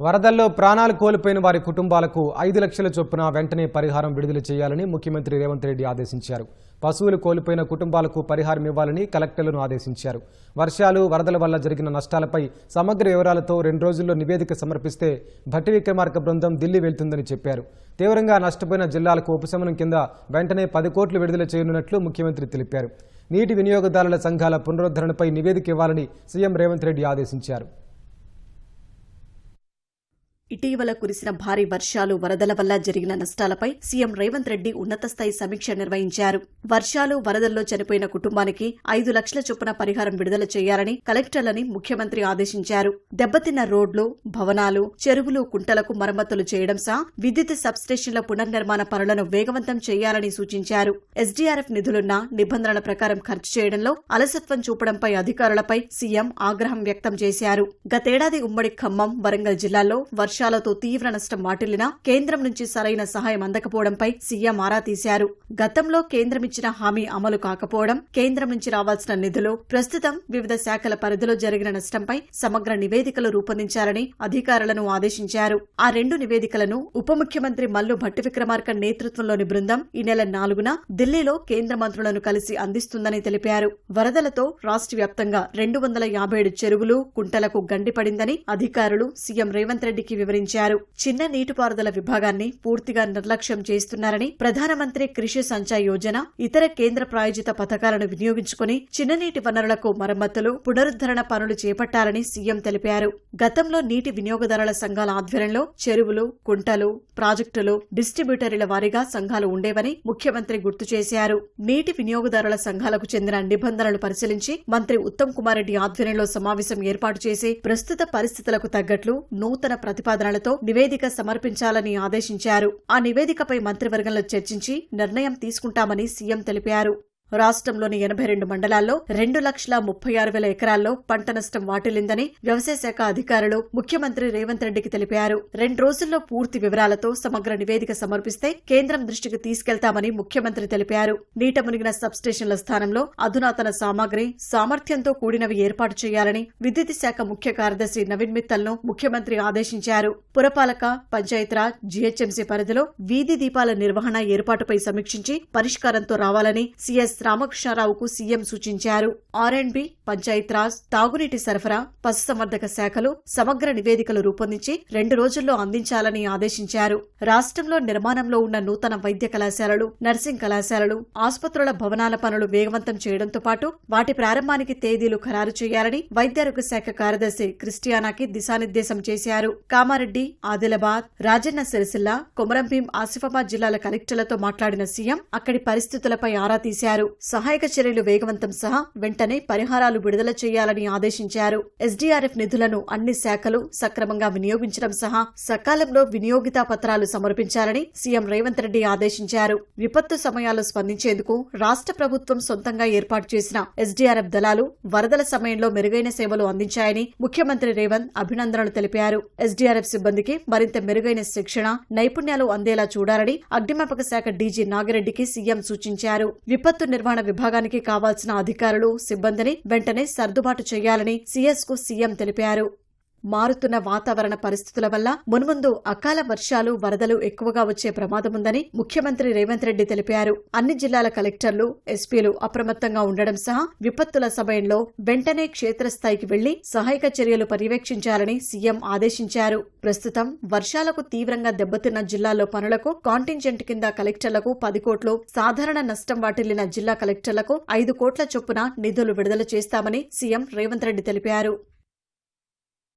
వరదల్లో ప్రాణాలు కోల్పోయిన వారి కుటుంబాలకు ఐదు లక్షల చొప్పున వెంటనే పరిహారం విడుదల చేయాలని ముఖ్యమంత్రి రేవంత్ రెడ్డి ఆదేశించారు. పశువులు కోల్పోయిన కుటుంబాలకు పరిహారం ఇవ్వాలని కలెక్టర్లను ఆదేశించారు. వర్షాలు వరదల వల్ల జరిగిన నష్టాలపై సమగ్ర వివరాలతో రెండు రోజుల్లో నివేదిక సమర్పిస్తే భట్టి విక్రమార్క బృందం ఢిల్లీ వెళ్తుందని చెప్పారు. తీవ్రంగా నష్టపోయిన జిల్లాలకు ఉపశమనం కింద వెంటనే పది కోట్లు విడుదల చేయనున్నట్లు ముఖ్యమంత్రి తెలిపారు. నీటి వినియోగదారుల సంఘాల పునరుద్ధరణపై నివేదిక ఇవ్వాలని సీఎం రేవంత్ రెడ్డి ఆదేశించారు. ఇటీవల కురిసిన భారీ వర్షాలు వరదల వల్ల జరిగిన నష్టాలపై సీఎం రేవంత్ రెడ్డి ఉన్నత స్థాయి సమీక్ష నిర్వహించారు. వర్షాలు వరదల్లో చనిపోయిన కుటుంబానికి ఐదు లక్షల చొప్పున పరిహారం విడుదల చేయాలని కలెక్టర్లని ముఖ్యమంత్రి ఆదేశించారు. దెబ్బతిన్న రోడ్లు భవనాలు చెరువులు కుంటలకు మరమ్మతులు చేయడం సహా విద్యుత్ సబ్స్టేషన్ల పునర్నిర్మాణ పనులను వేగవంతం చేయాలని సూచించారు. ఎస్డీఆర్ఎఫ్ నిధులున్న నిబంధనల ప్రకారం ఖర్చు చేయడంలో అలసత్వం చూపడంపై అధికారులపై సీఎం ఆగ్రహం వ్యక్తం చేశారు. గతేడాది ఉమ్మడి ఖమ్మం వరంగల్ జిల్లాల్లో వర్షాలతో తీవ్ర నష్టం వాటిల్లినా కేంద్రం నుంచి సరైన సహాయం అందకపోవడంపై సీఎం ఆరా తీశారు. గతంలో కేంద్రం ఇచ్చిన హామీ అమలు కాకపోవడం కేంద్రం నుంచి రావాల్సిన నిధులు ప్రస్తుతం వివిధ శాఖల పరిధిలో జరిగిన నష్టంపై సమగ్ర నివేదికలు రూపొందించాలని అధికారులను ఆదేశించారు. ఆ రెండు నివేదికలను ఉప ముఖ్యమంత్రి మల్లు భట్టి విక్రమార్క నేతృత్వంలోని బృందం ఈ నెల నాలుగున ఢిల్లీలో కేంద్ర మంత్రులను కలిసి అందిస్తుందని తెలిపారు. వరదలతో రాష్ట్ర వ్యాప్తంగా రెండు వందల యాభై ఏడు చెరువులు కుంటలకు గండిపడిందని అధికారులు సీఎం రేవంత్ రెడ్డికి వివరించారు. చిన్న నీటిపారుదల విభాగాన్ని పూర్తిగా నిర్లక్ష్యం చేస్తున్నారని ప్రధానమంత్రి కృషి సంచాయ్ యోజన ఇతర కేంద్ర ప్రాయోజిత పథకాలను వినియోగించుకుని చిన్న నీటి వనరులకు మరమ్మతులు పునరుద్ధరణ పనులు చేపట్టాలని సీఎం తెలిపారు. గతంలో నీటి వినియోగదారుల సంఘాల ఆధ్వర్యంలో చెరువులు కుంటలు ప్రాజెక్టులు డిస్ట్రిబ్యూటరీల వారీగా సంఘాలు ఉండేవని ముఖ్యమంత్రి గుర్తు చేశారు. నీటి వినియోగదారుల సంఘాలకు చెందిన నిబంధనలు పరిశీలించి మంత్రి ఉత్తమ్ కుమార్ రెడ్డి ఆధ్వర్యంలో సమావేశం ఏర్పాటు చేసి ప్రస్తుత పరిస్థితులకు తగ్గట్లు నూతన ప్రతిపాదనలతో నివేదిక సమర్పించాలని ఆదేశించారు. ఆ నివేదికపై మంత్రివర్గంలో చర్చించి నిర్ణయం తీసుకుంటామని సీఎం తెలిపారు. రాష్ట్రంలోని ఎనభై రెండు మండలాల్లో రెండు లక్షల ముప్పై ఆరు వేల ఎకరాల్లో పంట నష్టం వాటిల్లిందని వ్యవసాయ శాఖ అధికారులు ముఖ్యమంత్రి రేవంత్ రెడ్డికి తెలిపారు. రెండు రోజుల్లో పూర్తి వివరాలతో సమగ్ర నివేదిక సమర్పిస్తే కేంద్రం దృష్టికి తీసుకెళ్తామని ముఖ్యమంత్రి తెలిపారు. నీట మునిగిన సబ్స్టేషన్ల స్థానంలో అధునాతన సామాగ్రి సామర్థ్యంతో కూడినవి ఏర్పాటు చేయాలని విద్యుత్ శాఖ ముఖ్య కార్యదర్శి నవీన్ మిత్తల్ను ముఖ్యమంత్రి ఆదేశించారు. పురపాలక పంచాయతీరాజ్ జీహెచ్ఎంసీ పరిధిలో వీధి దీపాల నిర్వహణ ఏర్పాటుపై సమీక్షించి పరిష్కారంతో రావాలని సీఎస్ రామకృష్ణారావుకు సీఎం సూచించారు. ఆర్ అండ్ బి పంచాయత్రాజ్ తాగునీటి సరఫరా పశుసంవర్ధక శాఖలు సమగ్ర నివేదికలు రూపొందించి రెండు రోజుల్లో అందించాలని ఆదేశించారు. రాష్ట్రంలో నిర్మాణంలో ఉన్న నూతన వైద్య కళాశాలలు నర్సింగ్ కళాశాలలు ఆసుపత్రుల భవనాల పనులు వేగవంతం చేయడంతో పాటు వాటి ప్రారంభానికి తేదీలు ఖరారు చేయాలని వైద్యారోగ్య శాఖ కార్యదర్శి క్రిస్టియానాకి దిశానిర్దేశం చేశారు. కామారెడ్డి ఆదిలాబాద్ రాజన్న సిరిసిల్ల కొమరంభీం ఆసిఫాబాద్ జిల్లాల కలెక్టర్లతో మాట్లాడిన సీఎం అక్కడి పరిస్థితులపై ఆరా తీశారు. సహాయక చర్యలు వేగవంతం సహా వెంటనే పరిహారాలు విడుదల చేయాలని ఆదేశించారు. ఎస్డీఆర్ఎఫ్ నిధులను అన్ని శాఖలు సక్రమంగా వినియోగించడం సహా సకాలంలో వినియోగిత పత్రాలు సమర్పించాలని సీఎం రేవంత్ రెడ్డి ఆదేశించారు. విపత్తు సమయాల్లో స్పందించేందుకు రాష్ట్ర ప్రభుత్వం సొంతంగా ఏర్పాటు చేసిన ఎస్డీఆర్ఎఫ్ దళాలు వరదల సమయంలో మెరుగైన సేవలు అందించాయని ముఖ్యమంత్రి రేవంత్ అభినందనలు తెలిపారు. ఎస్డీఆర్ఎఫ్ సిబ్బందికి మరింత మెరుగైన శిక్షణ నైపుణ్యాలు అందేలా చూడాలని అగ్నిమాపక శాఖ డీజీ నాగిరెడ్డికి సీఎం సూచించారు. విపత్తు నిర్వహణ విభాగానికి కావాల్సిన అధికారులు సిబ్బందిని వెంటనే సర్దుబాటు చేయాలని సీఎస్కు సీఎం తెలిపారు. మారుతున్న వాతావరణ పరిస్థితుల వల్ల మున్ముందు అకాల వర్షాలు వరదలు ఎక్కువగా వచ్చే ప్రమాదముందని ముఖ్యమంత్రి రేవంత్ రెడ్డి తెలిపారు. అన్ని జిల్లాల కలెక్టర్లు ఎస్పీలు అప్రమత్తంగా ఉండడం సహా విపత్తుల సమయంలో వెంటనే క్షేత్రస్థాయికి వెళ్ళి సహాయక చర్యలు పర్యవేక్షించాలని సీఎం ఆదేశించారు. ప్రస్తుతం వర్షాలకు తీవ్రంగా దెబ్బతిన్న జిల్లాల్లో పనులకు కాంటింజెంట్ కింద కలెక్టర్లకు పది కోట్లు సాధారణ నష్టం వాటిల్లిన జిల్లా కలెక్టర్లకు ఐదు కోట్ల చొప్పున నిధులు విడుదల చేస్తామని సీఎం రేవంత్ రెడ్డి తెలిపారు.